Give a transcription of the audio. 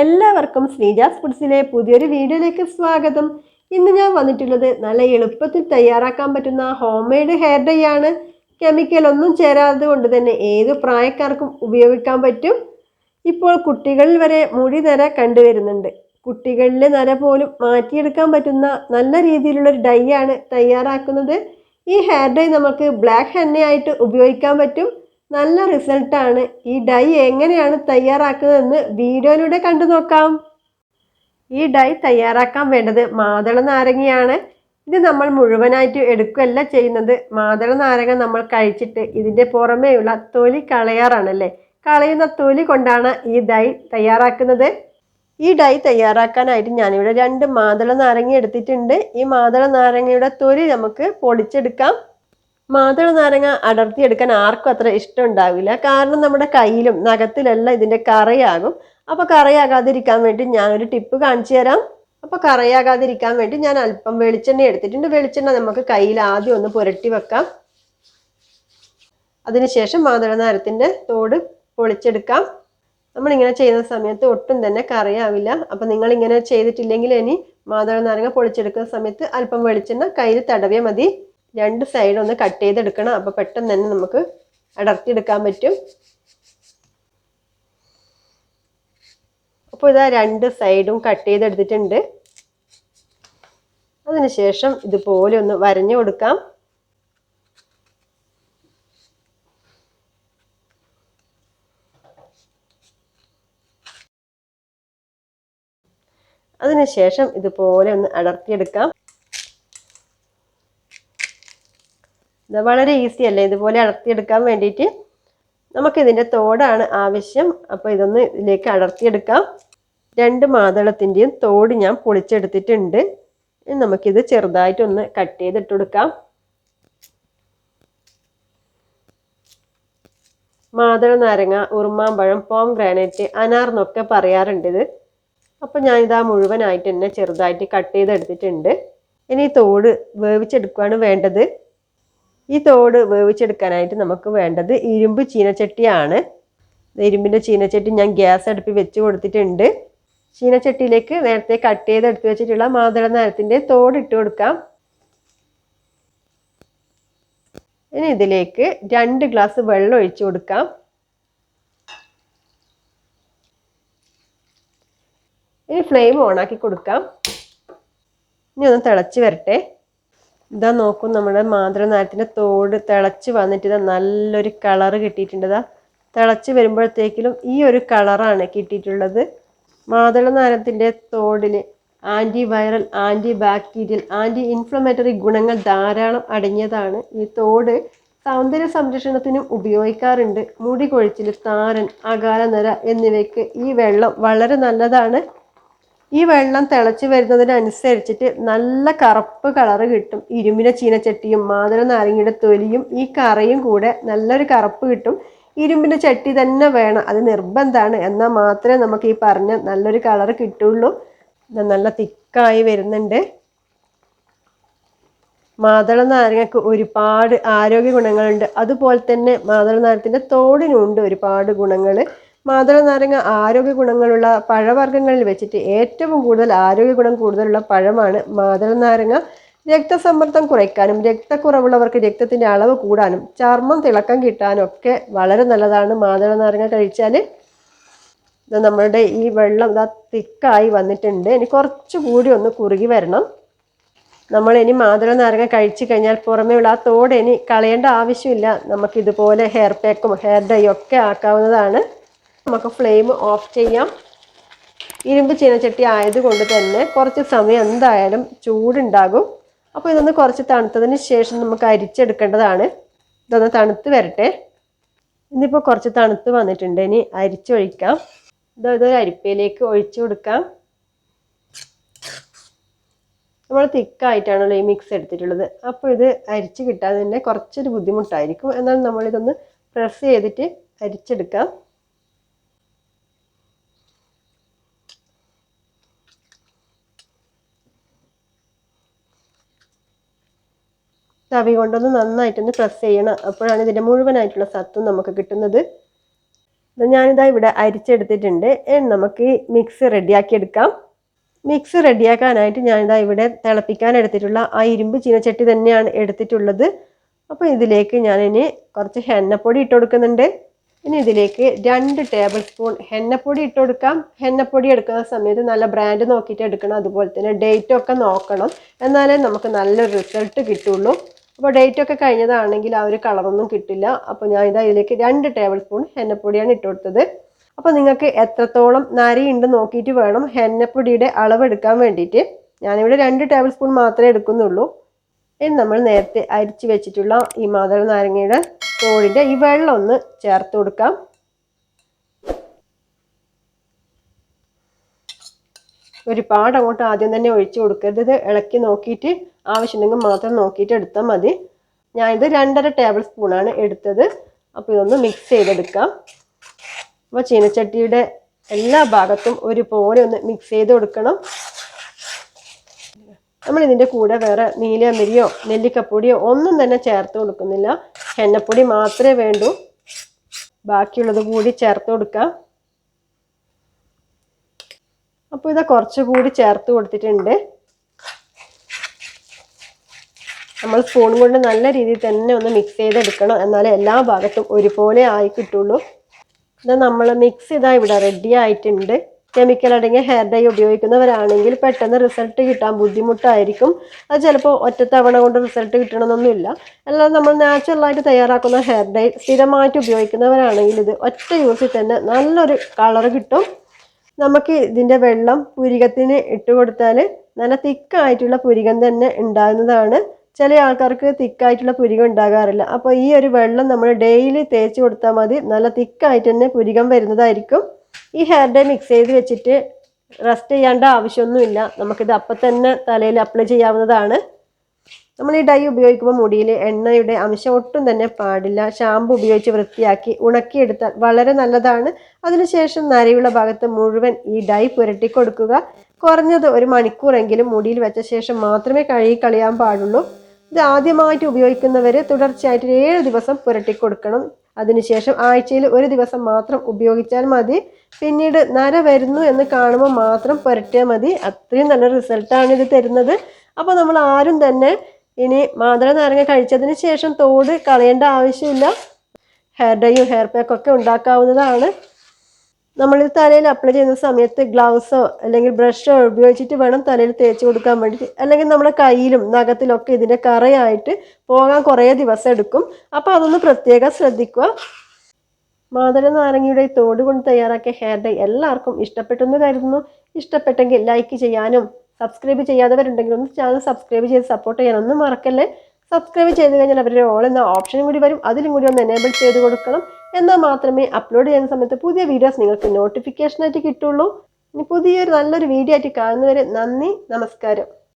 എല്ലാവർക്കും ശ്രീജാസ് ഫുഡ്സിലെ പുതിയൊരു വീഡിയോയിലേക്ക് സ്വാഗതം. ഇന്ന് ഞാൻ വന്നിട്ടുള്ളത് നല്ല എളുപ്പത്തിൽ തയ്യാറാക്കാൻ പറ്റുന്ന ഹോം മെയ്ഡ് ഹെയർ ഡൈ ആണ്. കെമിക്കൽ ഒന്നും ചേരാതെ കൊണ്ട് തന്നെ ഏത് പ്രായക്കാർക്കും ഉപയോഗിക്കാൻ പറ്റും. ഇപ്പോൾ കുട്ടികളിൽ വരെ മുടി നര കണ്ടുവരുന്നുണ്ട് കുട്ടികളിലെ നര പോലും മാറ്റിയെടുക്കാൻ പറ്റുന്ന നല്ല രീതിയിലുള്ള ഒരു ഡൈ ആണ് തയ്യാറാക്കുന്നത്. ഈ ഹെയർ ഡൈ നമുക്ക് ബ്ലാക്ക് ഹെന്നയായിട്ട് ഉപയോഗിക്കാൻ പറ്റും. നല്ല റിസൾട്ടാണ്. ഈ ഡൈ എങ്ങനെയാണ് തയ്യാറാക്കുന്നതെന്ന് വീഡിയോയിലൂടെ കണ്ടു നോക്കാം. ഈ ഡൈ തയ്യാറാക്കാൻ വേണ്ടത് മാതള നാരങ്ങയാണ്. ഇത് നമ്മൾ മുഴുവനായിട്ട് എടുക്കുകയല്ല ചെയ്യുന്നത്. മാതള നാരങ്ങ നമ്മൾ കഴിച്ചിട്ട് ഇതിന്റെ പുറമേയുള്ള തൊലി കളയാറാണല്ലേ? കളയുന്ന തൊലി കൊണ്ടാണ് ഈ ഡൈ തയ്യാറാക്കുന്നത്. ഈ ഡൈ തയ്യാറാക്കാനായിട്ട് ഞാനിവിടെ രണ്ട് മാതള നാരങ്ങ എടുത്തിട്ടുണ്ട്. ഈ മാതള നാരങ്ങയുടെ തൊലി നമുക്ക് പൊടിച്ചെടുക്കാം. മാതള നാരങ്ങ അടർത്തിയെടുക്കാൻ ആർക്കും അത്ര ഇഷ്ടം ഉണ്ടാവില്ല കാരണം നമ്മുടെ കയ്യിലും നഖത്തിലെല്ലാം ഇതിന്റെ കറയാകും. അപ്പോൾ കറയാകാതിരിക്കാൻ വേണ്ടി ഞാനൊരു ടിപ്പ് കാണിച്ചു തരാം. അപ്പോൾ കറയാകാതിരിക്കാൻ വേണ്ടി ഞാൻ അല്പം വെളിച്ചെണ്ണ എടുത്തിട്ടുണ്ട്. വെളിച്ചെണ്ണ നമുക്ക് കയ്യിൽ ആദ്യം ഒന്ന് പുരട്ടി വെക്കാം. അതിനുശേഷം മാതള നാരത്തിന്റെ തോട് പൊളിച്ചെടുക്കാം. നമ്മളിങ്ങനെ ചെയ്യുന്ന സമയത്ത് ഒട്ടും തന്നെ കറിയാവില്ല. അപ്പം നിങ്ങളിങ്ങനെ ചെയ്തിട്ടില്ലെങ്കിൽ ഇനി മാതള നാരങ്ങ പൊളിച്ചെടുക്കുന്ന സമയത്ത് അല്പം വെളിച്ചെണ്ണ കയ്യിൽ തടവിയാൽ മതി. രണ്ട് സൈഡ് ഒന്ന് കട്ട് ചെയ്തെടുക്കണം. അപ്പോൾ പെട്ടെന്ന് തന്നെ നമുക്ക് അടർത്തിയെടുക്കാൻ പറ്റും. അപ്പോൾ ഇതാ രണ്ട് സൈഡും കട്ട് ചെയ്തെടുത്തിട്ടുണ്ട്. അതിനുശേഷം ഇതുപോലെ ഒന്ന് വരഞ്ഞു കൊടുക്കാം. അതിനുശേഷം ഇതുപോലെ ഒന്ന് അടർത്തിയെടുക്കാം. ഇത് വളരെ ഈസി അല്ലേ? ഇതുപോലെ അടർത്തിയെടുക്കാൻ വേണ്ടിയിട്ട് നമുക്കിതിന്റെ തോടാണ് ആവശ്യം. അപ്പോൾ ഇതൊന്ന് ഇതിലേക്ക് അടർത്തിയെടുക്കാം. രണ്ട് മാതളത്തിന്റെയും തോട് ഞാൻ പൊളിച്ചെടുത്തിട്ടുണ്ട്. നമുക്കിത് ചെറുതായിട്ടൊന്ന് കട്ട് ചെയ്തിട്ട് കൊടുക്കാം. മാതള നാരങ്ങ ഉറുമാമ്പഴം പോം ഗ്രാനൈറ്റ് അനാർ എന്നൊക്കെ പറയാറുണ്ട് ഇത്. അപ്പോൾ ഞാനിതാ മുഴുവനായിട്ട് തന്നെ ചെറുതായിട്ട് കട്ട് ചെയ്തെടുത്തിട്ടുണ്ട്. ഇനി തോട് വേവിച്ചെടുക്കുകയാണ് വേണ്ടത്. ഈ തോട് വേവിച്ചെടുക്കാനായിട്ട് നമുക്ക് വേണ്ടത് ഇരുമ്പ് ചീനച്ചട്ടിയാണ്. ഇരുമ്പിന്റെ ചീനച്ചട്ടി ഞാൻ ഗ്യാസ് അടുപ്പി വെച്ച് കൊടുത്തിട്ടുണ്ട്. ചീനച്ചട്ടിയിലേക്ക് നേരത്തെ കട്ട് ചെയ്ത് എടുത്ത് വെച്ചിട്ടുള്ള മാതള നാരത്തിന്റെ തോട് ഇട്ട് കൊടുക്കാം. ഇനി ഇതിലേക്ക് രണ്ട് ഗ്ലാസ് വെള്ളം ഒഴിച്ചു കൊടുക്കാം. ഇനി ഫ്ലെയിം ഓണാക്കി കൊടുക്കാം. ഇനി ഒന്ന് തിളച്ച് വരട്ടെ. ഇതാ നോക്കും നമ്മുടെ മാതൃനാരത്തിന്റെ തോട് തിളച്ച് വന്നിട്ട് ഇതാ നല്ലൊരു കളറ് കിട്ടിയിട്ടുണ്ട്. ഇതാ തിളച്ച് വരുമ്പോഴത്തേക്കിലും ഈ ഒരു കളറാണ് കിട്ടിയിട്ടുള്ളത്. മാതൃനാരത്തിന്റെ തോടിന് anti viral anti bacterial anti inflammatory ഗുണങ്ങൾ ധാരാളം അടങ്ങിയതാണ്. ഈ തോട് സൗന്ദര്യ സംരക്ഷണത്തിനും ഉപയോഗിക്കാറുണ്ട്. മുടി കൊഴിച്ചിൽ താരൻ അകാല നിര എന്നിവയ്ക്ക് ഈ വെള്ളം വളരെ നല്ലതാണ്. ഈ വെള്ളം തിളച്ച് വരുന്നതിനനുസരിച്ചിട്ട് നല്ല കറുപ്പ് കളറ് കിട്ടും. ഇരുമിന ചീനച്ചട്ടിയും മാതിര നാരങ്ങയുടെ തൊലിയും ഈ കറിയും കൂടെ നല്ലൊരു കറുപ്പ് കിട്ടും. ഇരുമ്പിന്റെ ചട്ടി തന്നെ വേണം. അത് നിർബന്ധമാണ്. എന്നാൽ മാത്രമേ നമുക്ക് ഈ പറഞ്ഞ നല്ലൊരു കളർ കിട്ടുള്ളൂ. നല്ല തിക്കായി വരുന്നുണ്ട്. മാതള നാരങ്ങക്ക് ഒരുപാട് ആരോഗ്യ ഗുണങ്ങളുണ്ട്. അതുപോലെ തന്നെ മാതള നാരത്തിന്റെ തോടിനുണ്ട് ഒരുപാട് ഗുണങ്ങൾ മാതള നാരങ്ങ ആരോഗ്യ ഗുണങ്ങളുള്ള പഴവർഗങ്ങളിൽ വെച്ചിട്ട് ഏറ്റവും കൂടുതൽ ആരോഗ്യ ഗുണം കൂടുതലുള്ള പഴമാണ് മാതള നാരങ്ങ രക്തസമ്മർദ്ദം കുറയ്ക്കാനും രക്തക്കുറവുള്ളവർക്ക് രക്തത്തിന്റെ അളവ് കൂടാനും ചർമ്മം തിളക്കം കിട്ടാനും ഒക്കെ വളരെ നല്ലതാണ് മാതള നാരങ്ങ കഴിച്ചാൽ നമ്മളുടെ ഈ വെള്ളം ഇതാ തിക്കായി വന്നിട്ടുണ്ട്. ഇനി കുറച്ചുകൂടി ഒന്ന് കുറുകി വരണം. നമ്മൾ ഇനി മാതള നാരങ്ങ കഴിച്ചു കഴിഞ്ഞാൽ പുറമേ ഉള്ള ആ തോട് ഇനി കളയേണ്ട ആവശ്യമില്ല. നമുക്കിതുപോലെ ഹെയർ പാക്കും ഹെയർ ഡൈ ഒക്കെ ആക്കാവുന്നതാണ്. നമുക്ക് ഫ്ലെയിം ഓഫ് ചെയ്യാം. ഇരുമ്പ് ചീനച്ചട്ടി ആയതുകൊണ്ട് തന്നെ കുറച്ച് സമയം എന്തായാലും ചൂടുണ്ടാകും. അപ്പോൾ ഇതൊന്ന് കുറച്ച് തണുത്തതിന് ശേഷം നമുക്ക് അരിച്ചെടുക്കേണ്ടതാണ്. ഇതൊന്ന് തണുത്ത് വരട്ടെ. ഇന്നിപ്പോൾ കുറച്ച് തണുത്ത് വന്നിട്ടുണ്ട്. ഇനി അരിച്ചൊഴിക്കാം ഇത് ഇതൊരു അരിപ്പയിലേക്ക് ഒഴിച്ചു കൊടുക്കാം. നമ്മൾ തിക്കായിട്ടാണല്ലോ ഈ മിക്സ് എടുത്തിട്ടുള്ളത്. അപ്പോൾ ഇത് അരിച്ച് കിട്ടാതെ തന്നെ കുറച്ചൊരു ബുദ്ധിമുട്ടായിരിക്കും. എന്നാൽ നമ്മളിതൊന്ന് പ്രസ് ചെയ്തിട്ട് അരിച്ചെടുക്കാം. തവി കൊണ്ടൊന്ന് നന്നായിട്ടൊന്ന് പ്രസ് ചെയ്യണം. അപ്പോഴാണ് ഇതിന്റെ മുഴുവനായിട്ടുള്ള സത്വം നമുക്ക് കിട്ടുന്നത്. ഞാനിതാ ഇവിടെ അരിച്ചെടുത്തിട്ടുണ്ട്. നമുക്ക് മിക്സ് റെഡിയാക്കി എടുക്കാം. മിക്സ് റെഡിയാക്കാനായിട്ട് ഞാനിതാ ഇവിടെ തിളപ്പിക്കാൻ എടുത്തിട്ടുള്ള ആ ഇരുമ്പ് ചീനച്ചട്ടി തന്നെയാണ് എടുത്തിട്ടുള്ളത്. അപ്പോൾ ഇതിലേക്ക് ഞാനിനി കുറച്ച് ഹെന്നപ്പൊടി ഇട്ട് കൊടുക്കുന്നുണ്ട്. ഇനി ഇതിലേക്ക് രണ്ട് ടേബിൾ സ്പൂൺ ഹെന്നപ്പൊടി ഇട്ട് കൊടുക്കാം. ഹെന്നപ്പൊടി എടുക്കുന്ന സമയത്ത് നല്ല ബ്രാൻഡ് നോക്കിയിട്ട് എടുക്കണം. അതുപോലെ തന്നെ ഡേറ്റ് ഒക്കെ നോക്കണം. എന്നാലേ നമുക്ക് നല്ലൊരു റിസൾട്ട് കിട്ടുള്ളൂ. അപ്പോൾ ഡേറ്റ് ഒക്കെ കഴിഞ്ഞതാണെങ്കിൽ ആ ഒരു കളറൊന്നും കിട്ടില്ല. അപ്പോൾ ഞാൻ ഇതാ ഇതിലേക്ക് രണ്ട് ടേബിൾ സ്പൂൺ ഹെന്നപ്പൊടിയാണ് ഇട്ട് കൊടുത്തത്. അപ്പോൾ നിങ്ങൾക്ക് എത്രത്തോളം നരിയുണ്ട് നോക്കിയിട്ട് വേണം ഹെന്നപ്പൊടിയുടെ അളവ് എടുക്കാൻ വേണ്ടിയിട്ട്. ഞാനിവിടെ രണ്ട് ടേബിൾ സ്പൂൺ മാത്രമേ എടുക്കുന്നുള്ളൂ. ഇനി നമ്മൾ നേരത്തെ അരിച്ച് വെച്ചിട്ടുള്ള ഈ മാതള നാരങ്ങയുടെ തോടിന്റെ ഈ വെള്ളം ഒന്ന് ചേർത്ത് കൊടുക്കാം. ഒരുപാട് അങ്ങോട്ട് ആദ്യം തന്നെ ഒഴിച്ചു കൊടുക്കരുത്. ഇത് ഇളക്കി നോക്കിയിട്ട് ആവശ്യമുണ്ടെങ്കിൽ മാത്രം നോക്കിയിട്ട് എടുത്താൽ മതി. ഞാനിത് രണ്ടര ടേബിൾ സ്പൂണാണ് എടുത്തത്. അപ്പോൾ ഇതൊന്ന് മിക്സ് ചെയ്തെടുക്കാം. അപ്പോൾ ചീനച്ചട്ടിയുടെ എല്ലാ ഭാഗത്തും ഒരുപോലെ ഒന്ന് മിക്സ് ചെയ്ത് കൊടുക്കണം. നമ്മൾ ഇതിന്റെ കൂടെ വേറെ നീലമരിയോ നെല്ലിക്കപ്പൊടിയോ ഒന്നും തന്നെ ചേർത്ത് കൊടുക്കുന്നില്ല. എണ്ണപ്പൊടി മാത്രമേ വേണ്ടൂ. ബാക്കിയുള്ളത് കൂടി ചേർത്ത് കൊടുക്കാം. അപ്പോൾ ഇത് കുറച്ചുകൂടി ചേർത്ത് കൊടുത്തിട്ടുണ്ട്. നമ്മൾ സ്പൂൺ കൊണ്ട് നല്ല രീതിയിൽ തന്നെ ഒന്ന് മിക്സ് ചെയ്തെടുക്കണം. എന്നാലേ എല്ലാ ഭാഗത്തും ഒരുപോലെ ആയി കിട്ടുള്ളൂ. ഇത് നമ്മൾ മിക്സ് ചെയ്താൽ ഇവിടെ റെഡി ആയിട്ടുണ്ട്. കെമിക്കൽ അടങ്ങിയ ഹെയർ ഡൈ ഉപയോഗിക്കുന്നവരാണെങ്കിൽ പെട്ടെന്ന് റിസൾട്ട് കിട്ടാൻ ബുദ്ധിമുട്ടായിരിക്കും. അത് ചിലപ്പോൾ ഒറ്റത്തവണ കൊണ്ട് റിസൾട്ട് കിട്ടണമെന്നൊന്നുമില്ല. അല്ലാതെ നമ്മൾ നാച്ചുറലായിട്ട് തയ്യാറാക്കുന്ന ഹെയർ ഡൈ സ്ഥിരമായിട്ട് ഉപയോഗിക്കുന്നവരാണെങ്കിൽ ഇത് ഒറ്റ യൂസിൽ തന്നെ നല്ലൊരു കളർ കിട്ടും. നമുക്ക് ഇതിന്റെ വെള്ളം പുരികത്തിന് ഇട്ട് കൊടുത്താൽ നല്ല തിക്കായിട്ടുള്ള പുരികം തന്നെ ഉണ്ടാകുന്നതാണ്. ചില ആൾക്കാർക്ക് തിക്കായിട്ടുള്ള പുരികം ഉണ്ടാകാറില്ല. അപ്പോൾ ഈ ഒരു വെള്ളം നമ്മൾ ഡെയിലി തേച്ച് കൊടുത്താൽ മതി. നല്ല തിക്കായിട്ട് തന്നെ പുരികം വരുന്നതായിരിക്കും. ഈ ഹെയർ ഡേ മിക്സ് ചെയ്ത് വെച്ചിട്ട് റെസ്റ്റ് ചെയ്യേണ്ട ആവശ്യമൊന്നുമില്ല. നമുക്കിത് അപ്പം തന്നെ തലയിൽ അപ്ലൈ ചെയ്യാവുന്നതാണ്. നമ്മൾ ഈ ഡൈ ഉപയോഗിക്കുമ്പോൾ മുടിയിൽ എണ്ണയുടെ അംശം ഒട്ടും തന്നെ പാടില്ല. ഷാമ്പു ഉപയോഗിച്ച് വൃത്തിയാക്കി ഉണക്കിയെടുത്താൽ വളരെ നല്ലതാണ്. അതിനുശേഷം നരയുള്ള ഭാഗത്ത് മുഴുവൻ ഈ ഡൈ പുരട്ടി കൊടുക്കുക. കുറഞ്ഞത് ഒരു മണിക്കൂറെങ്കിലും മുടിയിൽ വെച്ച ശേഷം മാത്രമേ കഴുകി കളയാൻ പാടുള്ളൂ. ഇത് ആദ്യമായിട്ട് ഉപയോഗിക്കുന്നവർ തുടർച്ചയായിട്ട് ഏഴ് ദിവസം പുരട്ടി കൊടുക്കണം. അതിനുശേഷം ആഴ്ചയിൽ ഒരു ദിവസം മാത്രം ഉപയോഗിച്ചാൽ മതി. പിന്നീട് നര വരുന്നു എന്ന് കാണുമ്പോൾ മാത്രം പുരട്ടിയാൽ മതി. അത്രയും നല്ല റിസൾട്ടാണ് ഇത് തരുന്നത്. അപ്പോൾ നമ്മൾ ആരും തന്നെ ഇനി മാതള നാരങ്ങ കഴിച്ചതിന് ശേഷം തോട് കളയേണ്ട ആവശ്യമില്ല. ഹെയർ ഡൈയും ഹെയർ പാക്കൊക്കെ ഉണ്ടാക്കാവുന്നതാണ്. നമ്മൾ തലയിൽ അപ്ലൈ ചെയ്യുന്ന സമയത്ത് ഗ്ലൗസോ അല്ലെങ്കിൽ ബ്രഷോ ഉപയോഗിച്ചിട്ട് വേണം തലയിൽ തേച്ച് കൊടുക്കാൻ വേണ്ടിയിട്ട്. അല്ലെങ്കിൽ നമ്മുടെ കയ്യിലും നഖത്തിലൊക്കെ ഇതിന്റെ കറയായിട്ട് പോകാൻ കുറേ ദിവസം എടുക്കും. അപ്പോൾ അതൊന്ന് പ്രത്യേകം ശ്രദ്ധിക്കുക. മാതള നാരങ്ങയുടെ തോട് കൊണ്ട് തയ്യാറാക്കിയ ഹെയർ ഡൈ എല്ലാവർക്കും ഇഷ്ടപ്പെട്ടെന്ന് കരുതുന്നു. ഇഷ്ടപ്പെട്ടെങ്കിൽ ലൈക്ക് ചെയ്യാനും സബ്സ്ക്രൈബ് ചെയ്യാത്തവരുണ്ടെങ്കിൽ ഒന്ന് ചാനൽ സബ്സ്ക്രൈബ് ചെയ്ത് സപ്പോർട്ട് ചെയ്യാനൊന്നും മറക്കല്ലേ? സബ്സ്ക്രൈബ് ചെയ്ത് കഴിഞ്ഞാൽ അവരുടെ ഓൾ എന്ന ഓപ്ഷനും കൂടി വരും. അതിലും കൂടി ഒന്ന് എനേബിൾ ചെയ്ത് കൊടുക്കണം. എന്നാൽ മാത്രമേ അപ്ലോഡ് ചെയ്യുന്ന സമയത്ത് പുതിയ വീഡിയോസ് നിങ്ങൾക്ക് നോട്ടിഫിക്കേഷനായിട്ട് കിട്ടുള്ളൂ. ഇനി പുതിയൊരു നല്ലൊരു വീഡിയോ ആയിട്ട് കാണുന്നവരെ നന്ദി നമസ്കാരം.